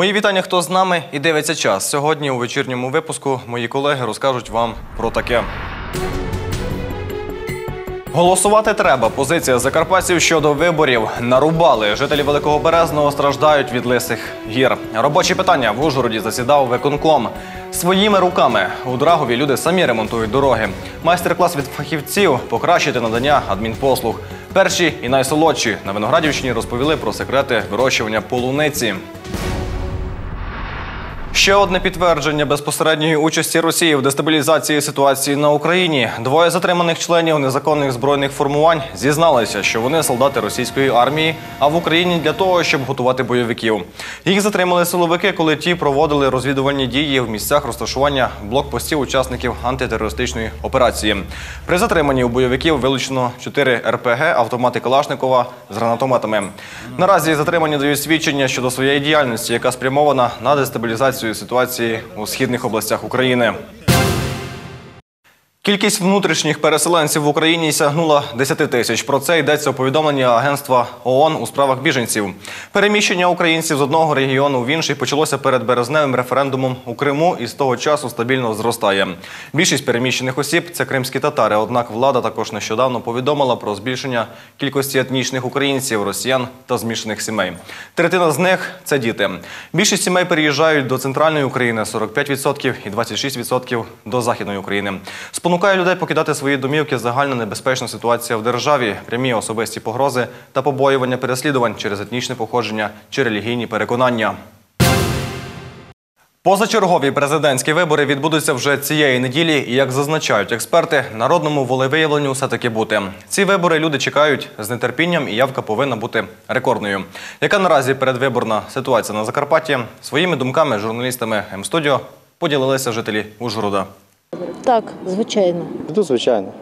Мої вітання, хто з нами і дивиться час. Сьогодні у вечірньому випуску мої колеги розкажуть вам про таке. Голосувати треба. Позиція закарпатців щодо виборів нарубали. Жителі Великого Березного страждають від лисих гір. Робочі питання в Ужгороді засідав виконком. Своїми руками у Драгові люди самі ремонтують дороги. Майстер-клас від фахівців покращити надання адмінпослуг. Перші і найсолодші на Виноградівщині розповіли про секрети вирощування полуниці. Ще одне підтвердження безпосередньої участі Росії в дестабілізації ситуації на Україні. Двоє затриманих членів незаконних збройних формувань зізналися, що вони солдати російської армії, а в Україні для того, щоб готувати бойовиків. Їх затримали силовики, коли ті проводили розвідувальні дії в місцях розташування блокпостів учасників антитерористичної операції. При затриманні у бойовиків вилучено 4 РПГ, автомати Калашникова з гранатометами. Наразі затримані дають свідчення щодо своєї діяльності, яка спрямована на дестабілізацію ситуації у східних областях України. Кількість внутрішніх переселенців в Україні сягнула 10 тисяч. Про це йдеться у повідомленні Агентства ООН у справах біженців. Переміщення українців з одного регіону в інший почалося перед березневим референдумом у Криму і з того часу стабільно зростає. Більшість переміщених осіб це кримські татари. Однак влада також нещодавно повідомила про збільшення кількості етнічних українців, росіян та змішаних сімей. Третина з них це діти. Більшість сімей переїжджають до центральної України 45% і 26% до західної України. Спонукає людей покидати свої домівки загальна небезпечна ситуація в державі, прямі особисті погрози та побоювання переслідувань через етнічне походження чи релігійні переконання. Позачергові президентські вибори відбудуться вже цієї неділі, і як зазначають експерти, народному волевиявленню все таки бути. Ці вибори люди чекають з нетерпінням, і явка повинна бути рекордною. Яка наразі передвиборна ситуація на Закарпатті? Своїми думками журналістами М-студіо поділилися жителі Ужгорода. Так, звичайно. Ну, звичайно.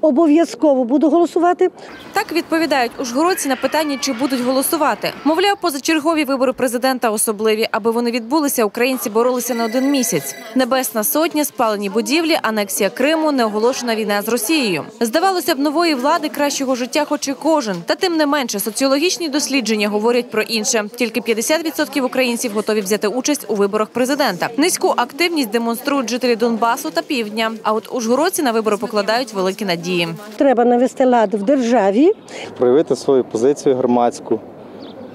Обов'язково буду голосувати. Так відповідають ужгородці на питання, чи будуть голосувати. Мовляв, позачергові вибори президента особливі. Аби вони відбулися, українці боролися не один місяць. Небесна сотня, спалені будівлі, анексія Криму, неоголошена війна з Росією. Здавалося б, нової влади кращого життя хоче кожен. Та тим не менше, соціологічні дослідження говорять про інше. Тільки 50% українців готові взяти участь у виборах президента. Низьку активність демонструють жителі Донбасу та Півдня. А от ужгородці на вибори покладають великі надії. Треба навести лад в державі. Проявити свою позицію громадську.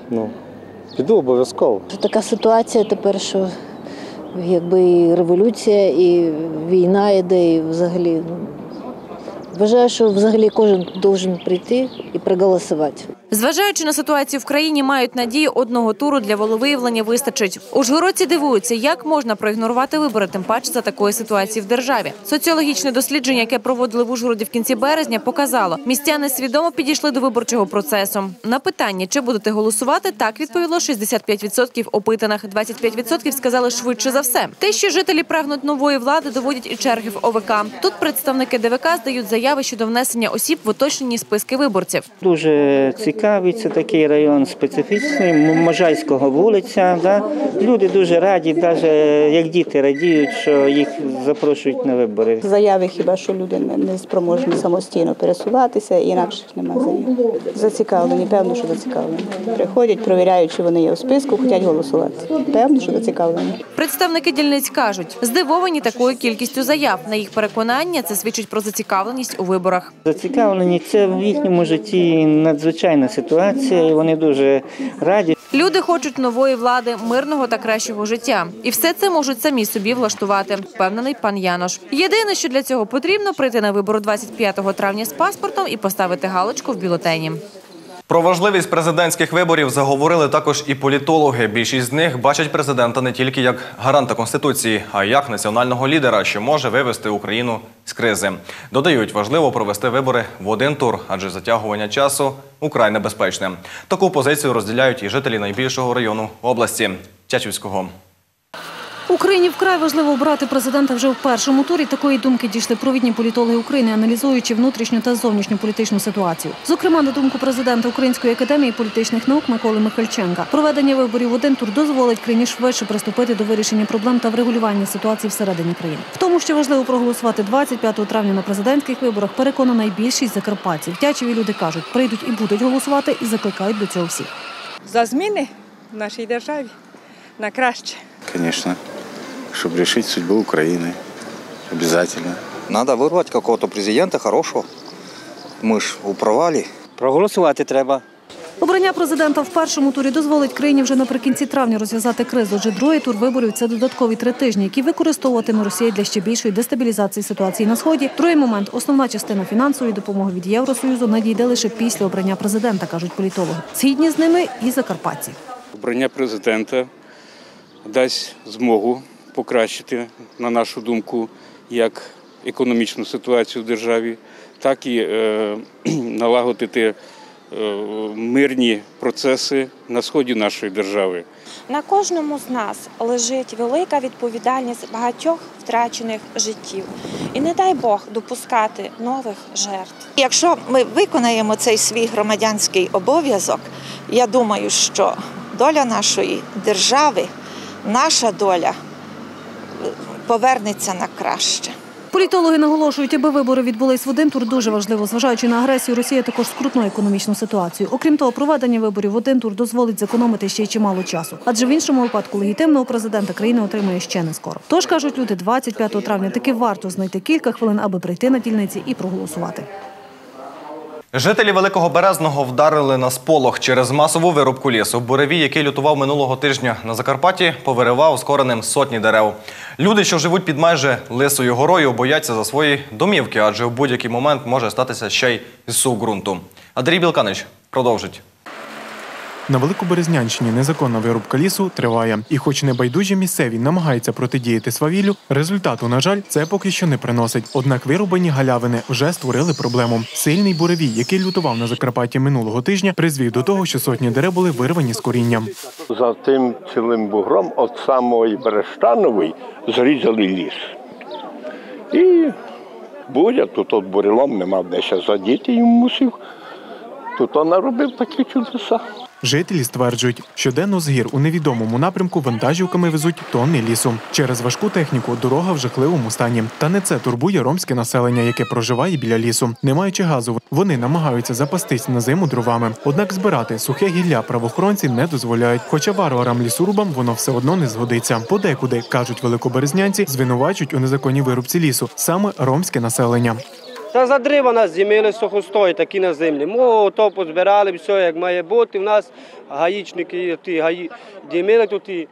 Ну, піду обов'язково. Така ситуація тепер, що якби і революція, і війна йде, і взагалі. Ну, вважаю, що взагалі кожен повинен прийти і проголосувати. Зважаючи на ситуацію в країні, мають надію одного туру для волевиявлення вистачить. Ужгородці дивуються, як можна проігнорувати вибори, тим паче за такої ситуації в державі. Соціологічне дослідження, яке проводили в Ужгороді в кінці березня, показало, містяни свідомо підійшли до виборчого процесу. На питання, чи будете голосувати, так відповіло 65% опитаних. 25% сказали швидше за все. Те, що жителі прагнуть нової влади, доводять і черги в ОВК. Тут представники ДВК здають заяви щодо внесення осіб в уточнені списки виборців. Дуже цікавий, це такий район специфічний, Можайського вулиця. Да? Люди дуже раді, навіть як діти радіють, що їх запрошують на вибори. Заяви хіба що люди не- не спроможні самостійно пересуватися, інакше немає заяв. Зацікавлені, певно, що зацікавлені. Приходять, провіряють, чи вони є у списку, хочуть голосувати. Певно, що зацікавлені. Представники дільниць кажуть, здивовані такою кількістю заяв. На їх переконання це свідчить про зацікавленість у виборах. Зацікавлені це в їхньому житті надзвичайна ситуація, і вони дуже раді. Люди хочуть нової влади, мирного та кращого життя, і все це можуть самі собі влаштувати. Впевнений пан Янош. Єдине, що для цього потрібно, прийти на вибори 25 травня з паспортом і поставити галочку в бюлетені. Про важливість президентських виборів заговорили також і політологи. Більшість з них бачать президента не тільки як гаранта конституції, а й як національного лідера, що може вивести Україну з кризи. Додають, важливо провести вибори в один тур, адже затягування часу украй небезпечне. Таку позицію розділяють і жителі найбільшого району області Тячівського. Україні вкрай важливо обрати президента вже в першому турі. Такої думки дійшли провідні політологи України, аналізуючи внутрішню та зовнішню політичну ситуацію. Зокрема, на думку президента Української академії політичних наук Миколи Михальченка, проведення виборів в один тур дозволить країні швидше приступити до вирішення проблем та врегулювання ситуації всередині країни. В тому, що важливо проголосувати 25 травня на президентських виборах, переконана найбільшість закарпатців. Тячеві люди кажуть, прийдуть і будуть голосувати, і закликають до цього всіх. за зміни в нашій державі на краще. Конечно. Чтобы решить судьбу Украины. Обязательно. Надо вырвать какого-то президента хорошего. Мы ж у провалі. Проголосувати треба. Обрання президента в першому турі дозволить країні вже наприкінці травня розв'язати кризу. Отже, другий тур виборів це додаткові три тижні, які використовуватиме Росія для ще більшої дестабілізації ситуації на сході. Другий момент основна частина фінансової допомоги від Євросоюзу надійде лише після обрання президента, кажуть політологи. Згідні з ними і закарпатці. Обрання президента дасть змогу покращити, на нашу думку, як економічну ситуацію в державі, так і е, налагодити е, мирні процеси на сході нашої держави. На кожному з нас лежить велика відповідальність багатьох втрачених життів. І не дай Бог допускати нових жертв. Якщо ми виконаємо цей свій громадянський обов'язок, я думаю, що доля нашої держави, наша доля повернеться на краще. Політологи наголошують, аби вибори відбулись в один тур, дуже важливо, зважаючи на агресію Росії, також скрутну економічну ситуацію. Окрім того, проведення виборів в один тур дозволить зекономити ще й чимало часу. Адже в іншому випадку легітимного президента країни отримає ще не скоро. Тож кажуть люди, 25 травня таки варто знайти кілька хвилин, аби прийти на дільниці і проголосувати. Жителі Великого Березного вдарили на сполох через масову вирубку лісу. Буревій, який лютував минулого тижня на Закарпатті, повиривав скореним сотні дерев. Люди, що живуть під майже лисою горою, бояться за свої домівки, адже в будь-який момент може статися ще й зсув ґрунту. Андрій Білканич продовжить. На Великоберезнянщині незаконна вирубка лісу триває. І хоч небайдужі місцеві намагаються протидіяти свавіллю, результату, на жаль, це поки що не приносить. Однак вирубані галявини вже створили проблему. Сильний буревій, який лютував на Закарпатті минулого тижня, призвів до того, що сотні дерев були вирвані з корінням. За тим цілим бугром від самої Берештанової зрізали ліс. І Будя, тут от бурелом не мав де ще задіти, і мусив. Тут он наробив такі чудеса. Жителі стверджують, щоденно з гір у невідомому напрямку вантажівками везуть тонни лісу. Через важку техніку дорога в жахливому стані. Та не це турбує ромське населення, яке проживає біля лісу. Не маючи газу, вони намагаються запастись на зиму дровами. Однак збирати сухе гілля правоохоронці не дозволяють. Хоча варварам лісорубам воно все одно не згодиться. Подекуди кажуть великоберезнянці, звинувачують у незаконній вирубці лісу саме ромське населення. Та за дерева нас зімили сухостой такі на землі. Ми то позбирали, все як має бути. У нас гаїчники, ті гаї, дімили тут і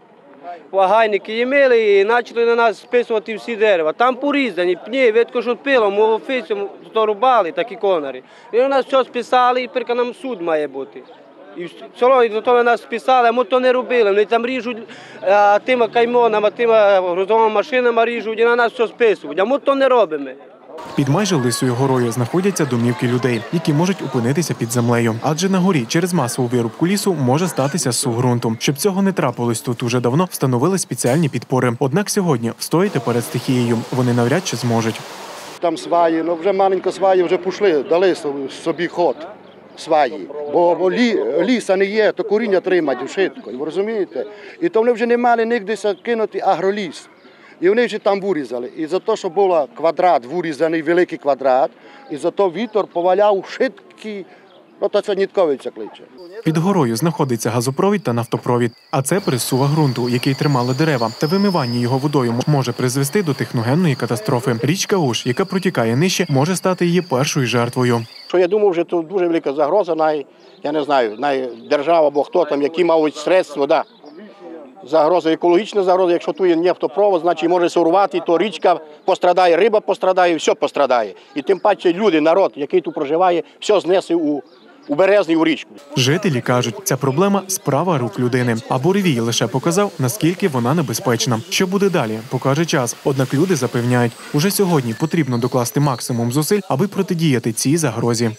вагайники їмили і почали на нас списувати всі дерева. Там порізані, пні, видко, що пилом, офісом то рубали, такі конари. І у нас все списали, і тепер нам суд має бути. І все, і до того нас списали, а ми то не робили. Вони там ріжуть а, тими каймонами, тими грузовими машинами ріжуть і на нас все списують. А ми то не робимо. Під майже лисою горою знаходяться домівки людей, які можуть опинитися під землею. Адже на горі через масову вирубку лісу може статися сув ґрунту. Щоб цього не трапилось, тут уже давно встановили спеціальні підпори. Однак сьогодні встояти перед стихією вони навряд чи зможуть. Там сваї, ну вже маленько сваї вже пішли, дали собі ход сваї. Бо, бо лі, ліса не є, то коріння тримать швидко, ви розумієте? І то вони вже не мали нігде кинути агроліс. І вони вже там вирізали. І за те, що був квадрат, вирізаний великий квадрат, і за то вітер поваляв швидкі, ну то це нітковиця кличе. Під горою знаходиться газопровід та нафтопровід, а це присува ґрунту, який тримали дерева. Та вимивання його водою може призвести до техногенної катастрофи. Річка Уж, яка протікає нижче, може стати її першою жертвою. Що я думав, що тут дуже велика загроза, най, я не знаю, най держава або хто там, які мають средства, да. Загроза, екологічна загроза, якщо тут є нефтопровод, значить може сорвати, то річка пострадає, риба пострадає, все пострадає. І тим паче люди, народ, який тут проживає, все знесе у, у березний у річку. Жителі кажуть, ця проблема справа рук людини. А буревій лише показав, наскільки вона небезпечна. Що буде далі, покаже час. Однак люди запевняють, уже сьогодні потрібно докласти максимум зусиль, аби протидіяти цій загрозі.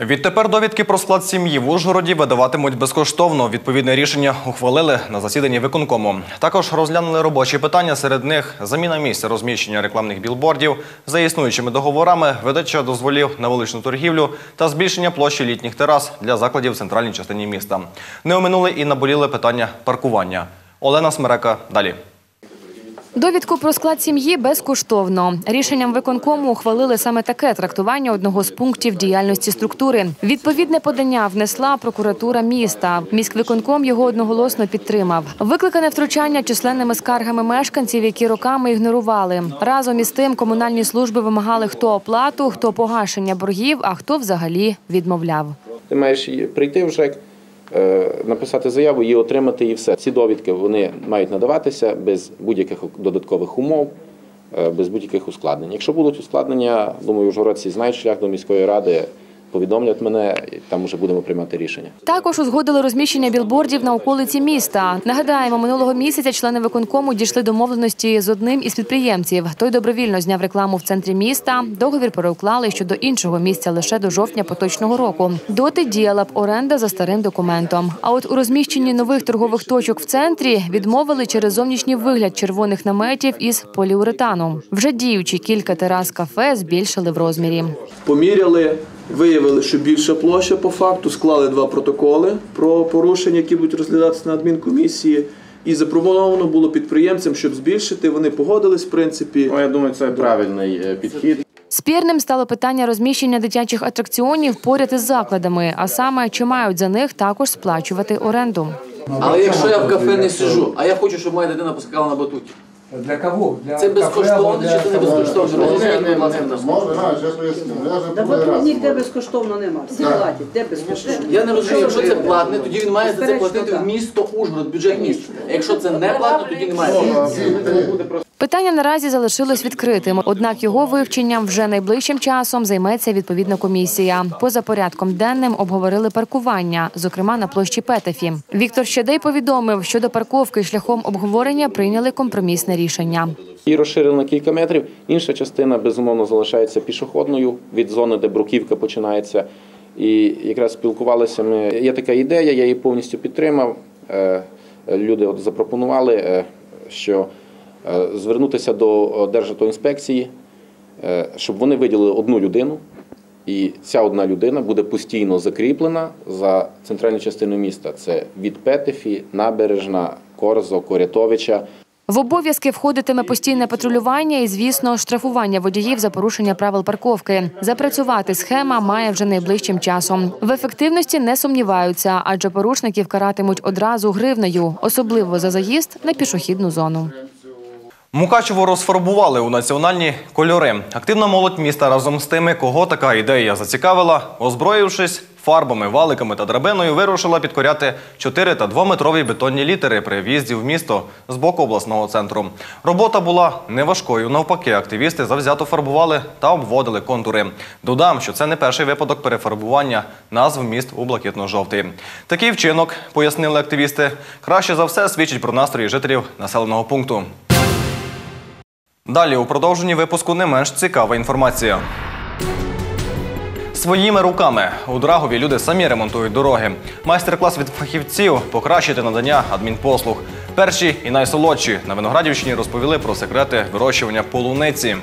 Відтепер довідки про склад сім'ї в Ужгороді видаватимуть безкоштовно. Відповідне рішення ухвалили на засіданні виконкому. Також розглянули робочі питання. Серед них заміна місця розміщення рекламних білбордів за існуючими договорами, видача дозволів на вуличну торгівлю та збільшення площі літніх терас для закладів в центральній частині міста. Не оминули і наболіли питання паркування. Олена Смерека далі. Довідку про склад сім'ї безкоштовно. Рішенням виконкому ухвалили саме таке трактування одного з пунктів діяльності структури. Відповідне подання внесла прокуратура міста. Міськвиконком його одноголосно підтримав. Викликане втручання численними скаргами мешканців, які роками ігнорували. Разом із тим комунальні служби вимагали хто оплату, хто погашення боргів, а хто взагалі відмовляв. Ти маєш прийти в ЖЕК, е, написати заяву, її отримати і все. Ці довідки вони мають надаватися без будь-яких додаткових умов, е, без будь-яких ускладнень. Якщо будуть ускладнення, думаю, ужгородці знають шлях до міської ради, повідомлять мене, і там вже будемо приймати рішення. Також узгодили розміщення білбордів на околиці міста. Нагадаємо, минулого місяця члени виконкому дійшли домовленості з одним із підприємців. Той добровільно зняв рекламу в центрі міста. Договір переуклали щодо іншого місця лише до жовтня поточного року. Доти діяла б оренда за старим документом. А от у розміщенні нових торгових точок в центрі відмовили через зовнішній вигляд червоних наметів із поліуретану. Вже діючі кілька терас кафе збільшили в розмірі. Поміряли, виявили, що більша площа по факту, склали два протоколи про порушення, які будуть розглядатися на адмінкомісії. І запропоновано було підприємцям, щоб збільшити. Вони погодились, в принципі. Ну, я думаю, це правильний е, підхід. Спірним стало питання розміщення дитячих атракціонів поряд із закладами, а саме чи мають за них також сплачувати оренду. Але якщо я в кафе не сиджу, а я хочу, щоб моя дитина поскакала на батуті. Для кого? Для Це безкоштовно чи це не безкоштовно? Розумієте, будь ласка, нас. Та от ніде безкоштовно нема. Всі платять, де безкоштовно? Я не розумію, якщо це платне, тоді він має за це платити в місто Ужгород, бюджет міста. А якщо це не платно, тоді немає. Питання наразі залишилось відкритим, однак його вивченням вже найближчим часом займеться відповідна комісія. Поза порядком денним обговорили паркування, зокрема на площі Петефі. Віктор Щедей повідомив, що до парковки шляхом обговорення прийняли компромісне рішення. І розширили на кілька метрів. Інша частина безумовно залишається пішохідною від зони, де бруківка починається. І якраз спілкувалися ми. Є така ідея, я її повністю підтримав. Е, Люди от запропонували, е, що звернутися до Державтоінспекції, е, щоб вони виділили одну людину, і ця одна людина буде постійно закріплена за центральну частину міста. Це від Петефі, Набережна, Корзо, Корятовича. В обов'язки входитиме постійне патрулювання і, звісно, штрафування водіїв за порушення правил парковки. Запрацювати схема має вже найближчим часом. В ефективності не сумніваються, адже порушників каратимуть одразу гривнею, особливо за заїзд на пішохідну зону. Мукачево розфарбували у національні кольори. Активна молодь міста разом з тими, кого така ідея зацікавила, озброївшись фарбами, валиками та драбиною, вирушила підкоряти 4 та 2-метрові бетонні літери при в'їзді в місто з боку обласного центру. Робота була неважкою. Навпаки, активісти завзято фарбували та обводили контури. Додам, що це не перший випадок перефарбування назв міст у блакитно-жовтий. Такий вчинок, пояснили активісти, краще за все свідчить про настрої жителів населеного пункту. Далі у продовженні випуску не менш цікава інформація. Своїми руками у Драгові люди самі ремонтують дороги. Майстер-клас від фахівців покращити надання адмінпослуг. Перші і найсолодші на Виноградівщині розповіли про секрети вирощування полуниці.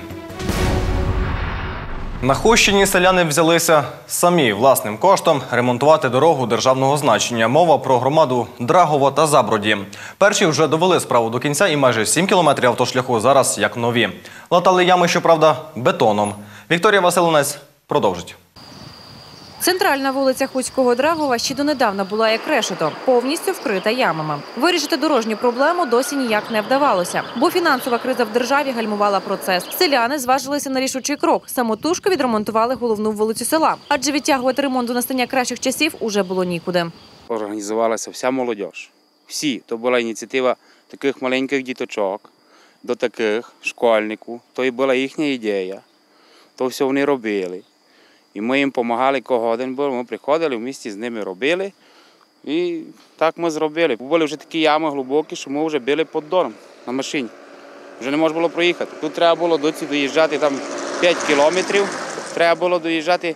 На Хущині селяни взялися самі власним коштом ремонтувати дорогу державного значення. Мова про громаду Драгово та Заброді. Перші вже довели справу до кінця і майже 7 кілометрів автошляху зараз як нові. Латали ями, щоправда, бетоном. Вікторія Василинець продовжить. Центральна вулиця Хуцького Драгова ще донедавна була як решето, повністю вкрита ямами. Вирішити дорожню проблему досі ніяк не вдавалося, бо фінансова криза в державі гальмувала процес. Селяни зважилися на рішучий крок. Самотужки відремонтували головну вулицю села, адже відтягувати ремонт до настання кращих часів уже було нікуди. Організувалася вся молодь. Всі. То була ініціатива таких маленьких діточок до таких школьників. То і була їхня ідея. То все вони робили. І ми їм допомагали кого один був. Ми приходили в місті з ними робили. І так ми зробили. Були вже такі ями глибокі, що ми вже били під дором на машині. Вже не можна було проїхати. Тут треба було доці доїжджати там 5 кілометрів. Треба було доїжджати,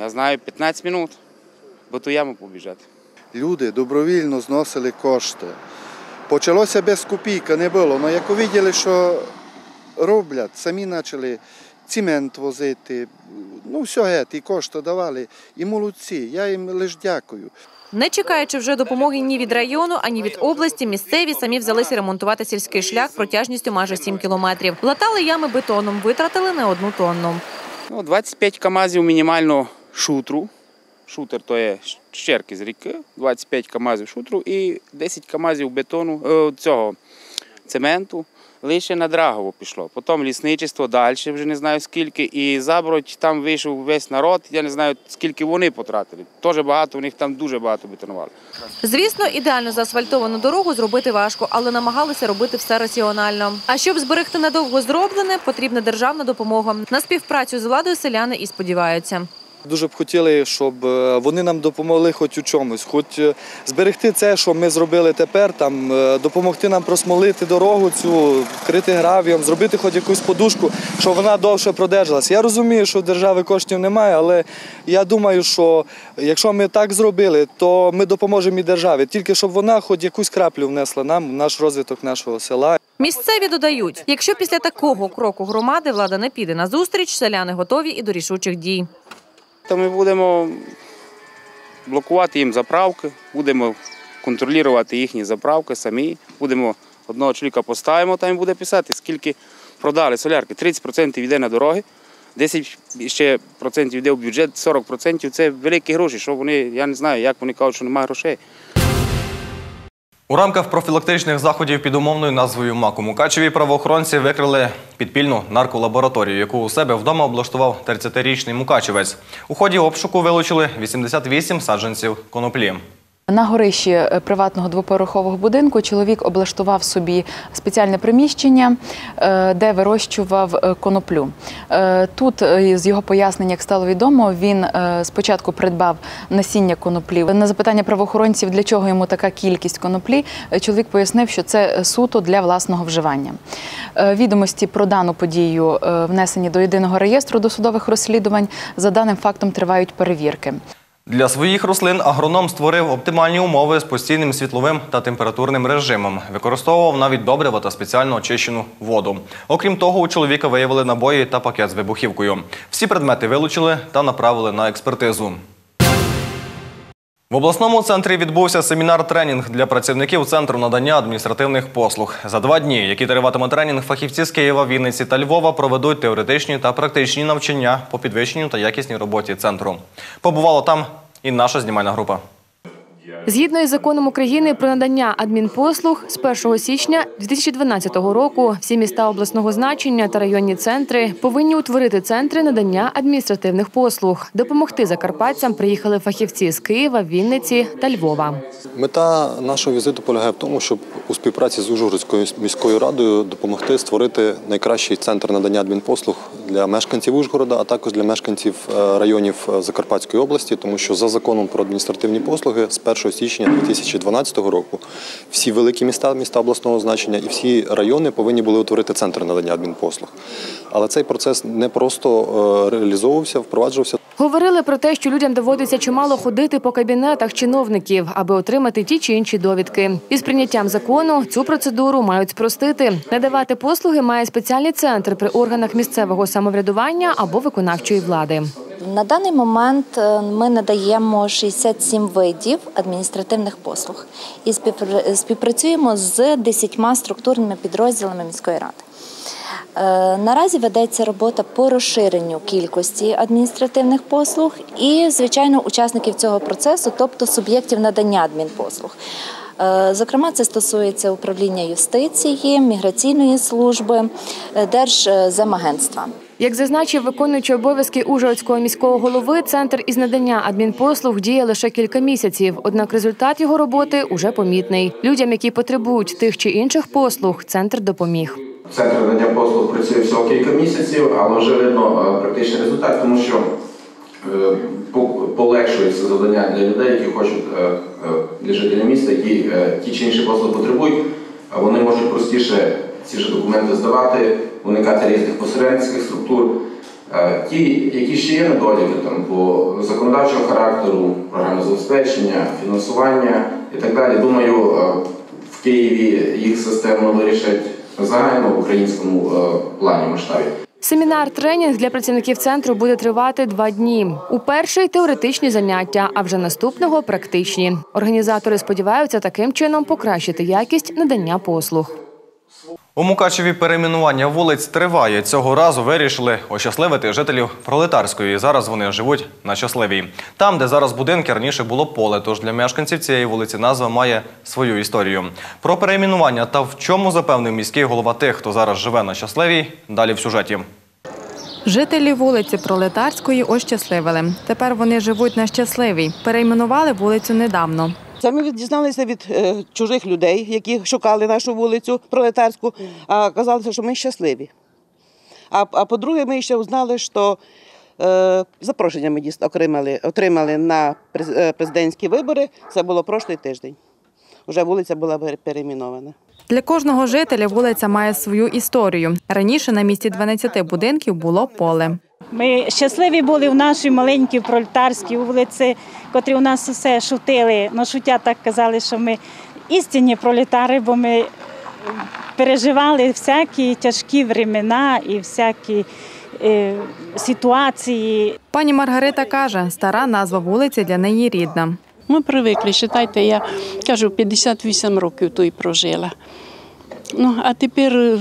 я знаю, 15 минут, бо ту яму побіжати. Люди добровільно зносили кошти. Почалося без копійки, не було. Але як побачили, що роблять, самі почали цемент возити, ну все, геть, і кошти давали. І молодці, я їм лише дякую. Не чекаючи вже допомоги ні від району, ані від області, місцеві самі взялися ремонтувати сільський шлях протяжністю майже 7 кілометрів. Латали ями бетоном, витратили не одну тонну. Ну, 25 камазів мінімально шутру. Шутер то є щерки з ріки, 25 камазів шутру і 10 камазів бетону е, цього цементу. Лише на Драгово пішло. Потім лісничество далі, вже не знаю скільки. І забродь там вийшов весь народ. Я не знаю, скільки вони потратили. Теж багато, у них там дуже багато бетонували. Звісно, ідеально заасфальтовану дорогу зробити важко, але намагалися робити все раціонально. А щоб зберегти надовго зроблене, потрібна державна допомога. На співпрацю з владою селяни і сподіваються. Дуже б хотіли, щоб е, вони нам допомогли хоч у чомусь, хоч е, зберегти це, що ми зробили тепер, там е, допомогти нам просмолити дорогу, цю вкрити гравієм, зробити хоч якусь подушку, щоб вона довше продержалась. Я розумію, що в держави коштів немає, але я думаю, що якщо ми так зробили, то ми допоможемо і державі, тільки щоб вона хоч якусь краплю внесла нам в наш розвиток нашого села. Місцеві додають, якщо після такого кроку громади влада не піде на зустріч, селяни готові і до рішучих дій. То ми будемо блокувати їм заправки, будемо контролювати їхні заправки самі. Будемо одного чоловіка поставимо, там буде писати, скільки продали солярки. 30% йде на дороги, 10 ще процентів йде в бюджет, 40% це великі гроші. Що вони, я не знаю, як вони кажуть, що немає грошей. У рамках профілактичних заходів під умовною назвою МАК у Мукачеві правоохоронці викрили підпільну нарколабораторію, яку у себе вдома облаштував 30-річний мукачевець. У ході обшуку вилучили 88 саджанців коноплі. На горищі е, приватного двоповерхового будинку чоловік облаштував собі спеціальне приміщення, е, де вирощував е, коноплю. Тут, з його пояснень, як стало відомо, він спочатку придбав насіння коноплі. На запитання правоохоронців, для чого йому така кількість коноплі, чоловік пояснив, що це суто для власного вживання. Відомості про дану подію внесені до єдиного реєстру досудових розслідувань. За даним фактом тривають перевірки. Для своїх рослин агроном створив оптимальні умови з постійним світловим та температурним режимом. Використовував навіть добрива та спеціально очищену воду. Окрім того, у чоловіка виявили набої та пакет з вибухівкою. Всі предмети вилучили та направили на експертизу. В обласному центрі відбувся семінар-тренінг для працівників центру надання адміністративних послуг. За два дні, які триватиме тренінг, фахівці з Києва, Вінниці та Львова проведуть теоретичні та практичні навчання по підвищенню та якісній роботі центру. Побувала там і наша знімальна група. Згідно із законом України про надання адмінпослуг з 1 січня 2012 року всі міста обласного значення та районні центри повинні утворити центри надання адміністративних послуг. Допомогти закарпатцям приїхали фахівці з Києва, Вінниці та Львова. Мета нашого візиту полягає в тому, щоб у співпраці з Ужгородською міською радою допомогти створити найкращий центр надання адмінпослуг для мешканців Ужгорода, а також для мешканців е, районів е, Закарпатської області, тому що за законом про адміністративні послуги з 1 січня 2012 року всі великі міста, міста обласного значення і всі райони повинні були утворити центр надання адмінпослуг. Але цей процес не просто е, реалізовувався, впроваджувався. Говорили про те, що людям доводиться чимало ходити по кабінетах чиновників, аби отримати ті чи інші довідки. Із прийняттям закону цю процедуру мають спростити. Надавати послуги має спеціальний центр при органах місцевого самоврядування або виконавчої влади. На даний момент е, ми надаємо 67 видів адміністративних послуг і співпра- співпрацюємо з 10 структурними підрозділами міської ради. Е, Наразі ведеться робота по розширенню кількості адміністративних послуг і, звичайно, учасників цього процесу, тобто суб'єктів надання адмінпослуг. Е, Зокрема, це стосується управління юстиції, міграційної служби, е, Держземагентства. Як зазначив виконуючий обов'язки Ужгородського міського голови, центр із надання адмінпослуг діє лише кілька місяців. Однак результат його роботи уже помітний. Людям, які потребують тих чи інших послуг, центр допоміг. Центр надання послуг працює всього кілька місяців, але вже видно е, практичний результат, тому що е, полегшується завдання для людей, які хочуть е, для жителів міста, які ті чи інші послуги потребують. Вони можуть простіше ці ж документи здавати, уникати різних посередницьких структур. Ті, які ще є недоліки там по законодавчого характеру, програмне забезпечення, фінансування і так далі. Думаю, в Києві їх системно вирішать загально в українському е, плані масштабі. Семінар-тренінг для працівників центру буде тривати два дні. У перший теоретичні заняття, а вже наступного практичні. Організатори сподіваються таким чином покращити якість надання послуг. У Мукачеві перейменування вулиць триває. Цього разу вирішили ощасливити жителів пролетарської. Зараз вони живуть на щасливій. Там, де зараз будинки, раніше було поле. Тож для мешканців цієї вулиці назва має свою історію. Про перейменування та в чому запевнив міський голова тих, хто зараз живе на щасливій. Далі в сюжеті. Жителі вулиці Пролетарської ощасливили. Тепер вони живуть на щасливій. Перейменували вулицю недавно. Це ми дізналися від е, чужих людей, які шукали нашу вулицю пролетарську, а казалося, що ми щасливі. А, а по-друге, ми ще узнали, що е, запрошення ми отримали, отримали на е, президентські вибори. Це було прошлий тиждень. Уже вулиця була пере- перейменована. Для кожного жителя вулиця має свою історію. Раніше на місці 12 будинків було поле. Ми щасливі були в нашій маленькій пролетарській вулиці, котрі у нас все шутили. Ну, шутя так казали, що ми істинні пролетари, бо ми переживали всякі тяжкі времена і всякі е, ситуації. Пані Маргарита каже, стара назва вулиці для неї рідна. Ми привикли, вважайте, я кажу, 58 років тут прожила. Ну, а тепер е,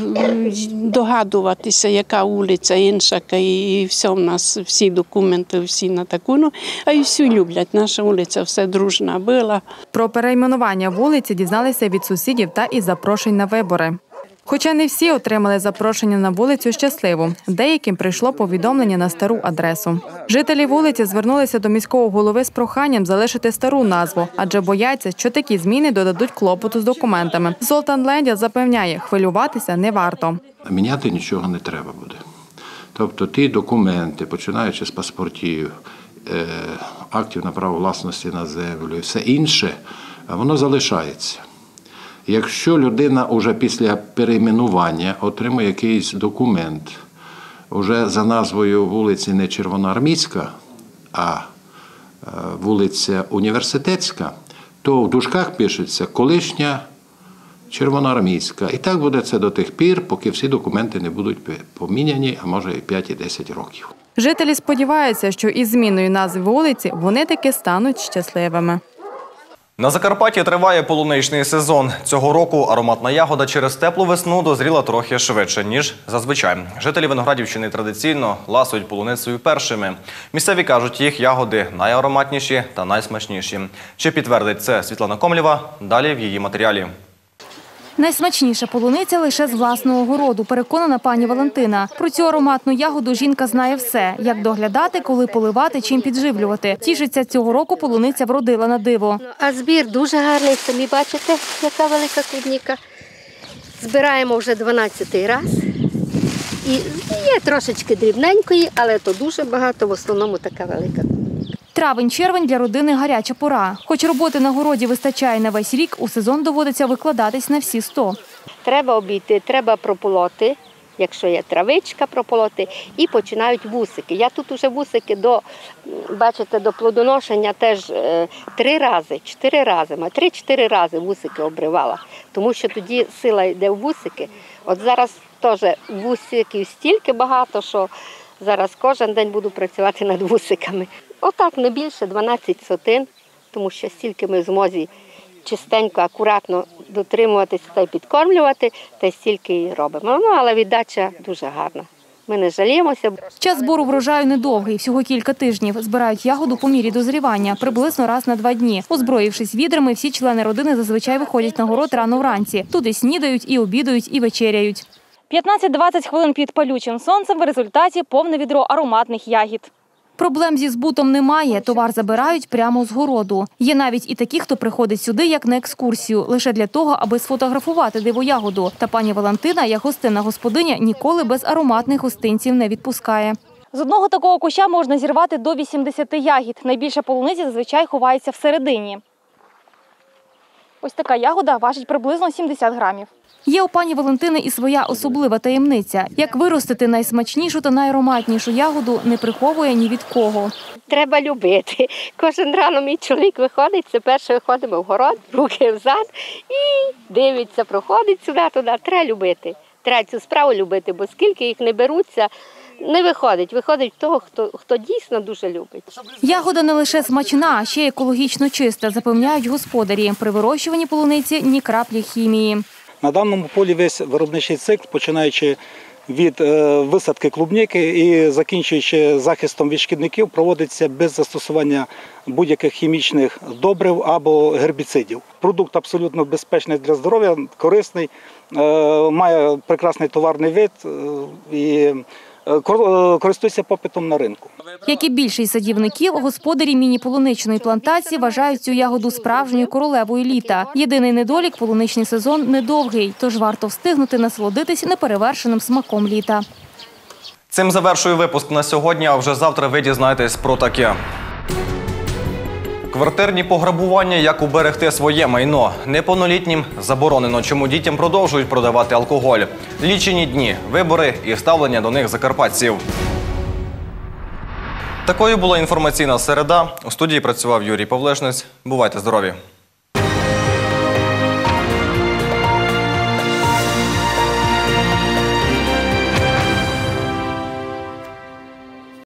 догадуватися, яка вулиця інша, і все в нас, всі документи, всі на таку. Ну, а й всю люблять. Наша вулиця все дружна була. Про перейменування вулиці дізналися від сусідів та із запрошень на вибори. Хоча не всі отримали запрошення на вулицю щасливу, деяким прийшло повідомлення на стару адресу. Жителі вулиці звернулися до міського голови з проханням залишити стару назву, адже бояться, що такі зміни додадуть клопоту з документами. Золтан Лендя запевняє, хвилюватися не варто. Міняти нічого не треба буде. Тобто ті документи, починаючи з паспортів, е, актів на право власності на землю все інше, воно залишається. Якщо людина уже після перейменування отримує якийсь документ, уже за назвою вулиці не Червоноармійська, а е, вулиця Університетська, то в дужках пишеться колишня Червоноармійська. І так буде це до тих пір, поки всі документи не будуть поміняні, а може і 5 і 10 років. Жителі сподіваються, що із зміною назви вулиці вони таки стануть щасливими. На Закарпатті триває полуничний сезон. Цього року ароматна ягода через теплу весну дозріла трохи швидше, ніж зазвичай. Жителі Виноградівщини традиційно ласують полуницею першими. Місцеві кажуть, їх ягоди найароматніші та найсмачніші. Чи підтвердить це Світлана Комлєва? Далі в її матеріалі. Найсмачніша полуниця лише з власного городу, переконана пані Валентина. Про цю ароматну ягоду жінка знає все: як доглядати, коли поливати, чим підживлювати. Тішиться цього року полуниця вродила на диво. А збір дуже гарний. Самі бачите, яка велика клубніка. Збираємо вже 12-й раз. І є трошечки дрібненької, але то дуже багато, в основному така велика. Травень-червень для родини гаряча пора. Хоч роботи на городі вистачає на весь рік, у сезон доводиться викладатись на всі сто. Треба обійти, треба прополоти, якщо є травичка, прополоти, і починають вусики. Я тут уже вусики до, бачите, до плодоношення теж е, три рази, чотири рази, три-чотири рази вусики обривала, тому що тоді сила йде в вусики. От зараз теж вусиків стільки багато, що зараз кожен день буду працювати над вусиками. Отак не більше 12 сотин, тому що стільки ми в змозі чистенько, акуратно дотримуватися та й підкормлювати, та й стільки і робимо. Ну, але віддача дуже гарна. Ми не жаліємося. Час збору врожаю недовгий, всього кілька тижнів. Збирають ягоду по мірі дозрівання, приблизно раз на два дні. Озброївшись відрами, всі члени родини зазвичай виходять на город рано вранці. Туди снідають і обідають, і вечеряють. 15-20 хвилин під палючим сонцем в результаті повне відро ароматних ягід. Проблем зі збутом немає. Товар забирають прямо з городу. Є навіть і такі, хто приходить сюди як на екскурсію, лише для того, аби сфотографувати дивоягоду. Та пані Валентина, як гостинна господиня, ніколи без ароматних гостинців не відпускає. З одного такого куща можна зірвати до 80 ягід. Найбільша полуниця зазвичай ховається всередині. Ось така ягода важить приблизно 70 грамів. Є у пані Валентини і своя особлива таємниця. Як виростити найсмачнішу та найароматнішу ягоду, не приховує ні від кого. Треба любити. Кожен рано мій чоловік виходить, це перше виходимо в город, руки взад і дивиться, проходить сюди, туди. Треба любити. треба цю справу любити, бо скільки їх не беруться, не виходить. Виходить того, хто, хто дійсно дуже любить. Ягода не лише смачна, а ще екологічно чиста, запевняють господарі. При вирощуванні полуниці ні краплі хімії. На даному полі весь виробничий цикл, починаючи від е, висадки клубніки і закінчуючи захистом від шкідників, проводиться без застосування будь-яких хімічних добрив або гербіцидів. Продукт абсолютно безпечний для здоров'я, корисний, е, має прекрасний товарний вид е, і користується попитом на ринку. Як і більшість садівників, господарі міні-полуничної плантації вважають цю ягоду справжньою королевою літа. Єдиний недолік полуничний сезон недовгий, тож варто встигнути насолодитись неперевершеним смаком літа. Цим завершую випуск на сьогодні, а вже завтра ви дізнаєтесь про таке. Квартирні пограбування, як уберегти своє майно. Неповнолітнім заборонено, чому дітям продовжують продавати алкоголь. Лічені дні, вибори і ставлення до них закарпатців. Такою була інформаційна середа. У студії працював Юрій Павлешнець. Бувайте здорові!